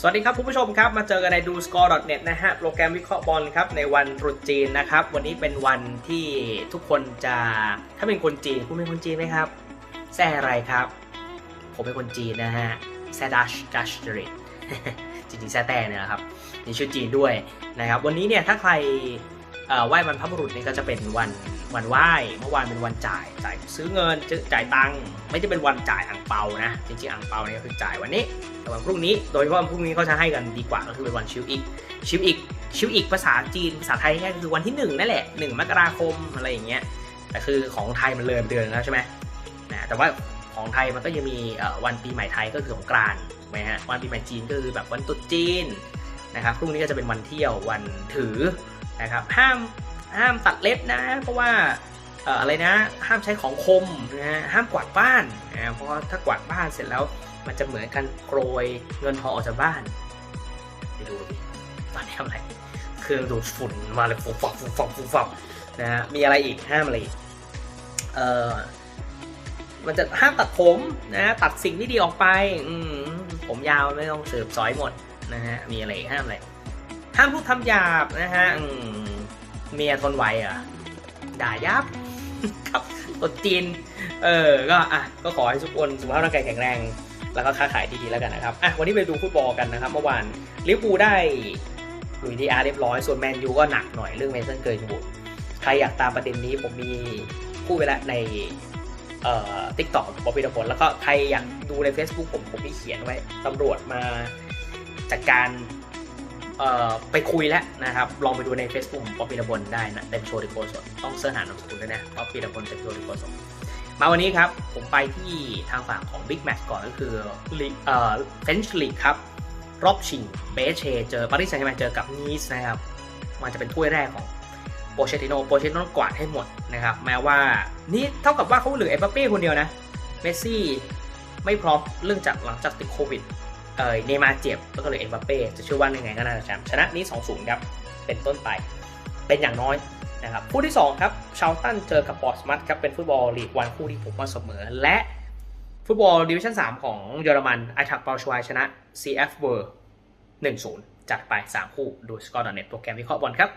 สวัสดีครับคุณผู้ชมครับ มาเจอกันในดู score.net นะฮะ โปรแกรมวิเคราะห์บอลครับในวันตรุษจีนนะครับ วันนี้เป็นวันที่ทุกคนจะถ้าเป็นคนจีน คุณเป็นคนจีนไหมครับแซ่อะไรครับ ผมเป็นคนจีนนะฮะแซ่ดัชดัชจริตจริงๆแซ่แต่เนี่ยนะครับมีชื่อจีนด้วยนะครับ วันนี้เนี่ยถ้าใครไหว้บรรพบุรุษนี่ก็จะเป็นวัน วันไหว้เมื่อวานเป็นวันจ่ายจ่ายซื้อเงินจ,จ่ายตังค์ไม่ได้เป็นวันจ่ายอ่างเปานะจริงๆอ่างเปาเนี่ยคือจ่ายวันนี้แต่วันพรุ่งนี้โดยเฉพาะวันพรุ่งนี้เขาจะให้กันดีกว่าก็คือเป็นวันชิวอีกชิวอีกชิวอีกภาษาจีนภาษาไทยง่ายคือวันที่หนึ่งนั่นแหละหนึ่งมกราคมอะไรอย่างเงี้ยแต่คือของไทยมันเลยเดือนแล้วใช่ไหมนะแต่ว่าของไทยมันก็ยังมีวันปีใหม่ไทยก็คือของกรานต์ไหมฮะวันปีใหม่จีนก็คือแบบวันตรุษจีนนะครับพรุ่งนี้ก็จะเป็นวันเที่ยววันถือนะครับห้าม ห้ามตัดเล็บนะ เพราะว่าเอ่ออะไรนะ ห้ามใช้ของคมนะฮะห้ามกวาดบ้านนะเพราะถ้ากวาดบ้านเสร็จแล้ว มันจะเหมือนกันโกรยเงินทองออกจากบ้านไปดูดิตอนนี้ทำอะไรเครื่องดูดฝุ่นมาเลยฟุบฟับฟุบฟับฟุบฟับนะฮะมีอะไรอีกห้ามอะไรอีกเอ่อมันจะห้ามตัดผมนะตัดสิ่งที่ดีออกไปอืผมยาวไม่ต้องเสืบซอยหมดนะฮะมีอะไรห้ามอะไรห้ามพูดคำหยาบนะฮะอืม เมียทนไหวอะด่ายับครับตดจีน เออ ก็อะ ก็ขอให้ทุกคนสุขภาพร่างกายแข็งแรง แล้วก็ค้าขายดีๆแล้วกันนะครับ อะ วันนี้ไปดูฟุตบอลกันนะครับ เมื่อวานลิเวอร์พูลได้ลุยดีอาร์เรียบร้อย ส่วนแมนยูก็หนักหน่อยเรื่องเมสันเกิร์นบูดใครอยากตามประเด็นนี้ผมมีพูดไปแล้วในเอ่อทิกตอกบอปีดผลแล้วก็ใครอยากดูใน Facebook ผมผมมีเขียนไว้ตำรวจมาจัดการ ไปคุยแล้วนะครับ ลองไปดูใน Facebook ของป๊อปปี้ดบลได้นะเต็มโชว์ดิโกสดต้องเสิร์ชหานามสกุลด้วยนะป๊อปปี้ดบลเต็มโชว์ดิโกสดมาวันนี้ครับ ผมไปที่ทางฝั่งของ Big Match ก่อนก็คือเออเฟนช์ลีกครับรอบชิงเบเชเจอปารีสแซงต์แชร์แมงเจอกับนีสนะครับมันจะเป็นถ้วยแรกของโปเชติโนโปเชติโนต้องกวาดให้หมดนะครับ แม้ว่านี่เท่ากับว่าเขาเหลือเอ็มบัปเป้คนเดียวนะเมสซี่ไม่พร้อมเรื่องจากหลังจากติดโควิด เออเนมาเจ็บแล้วก็เหลยเอ็มบัปเป้จะเชื่อว่ายังไงก็น่าจะแชมป์ชนะนี้ 2-0 ครับ เป็นต้นไป เป็นอย่างน้อยนะครับคู่ที่ 2 ครับชาลตันเจอกับบอสมัตครับเป็นฟุตบอลลีกวันคู่ที่ผมว่าเสมอ และฟุตบอลดิวิชั่น 3 ของเยอรมันไอทักเปาชวายชนะ CF เวอร์1-0 จัดไป 3 คู่ดูสกอร์ดอเน็ตโปรแกรมวิเคราะห์บอลครับ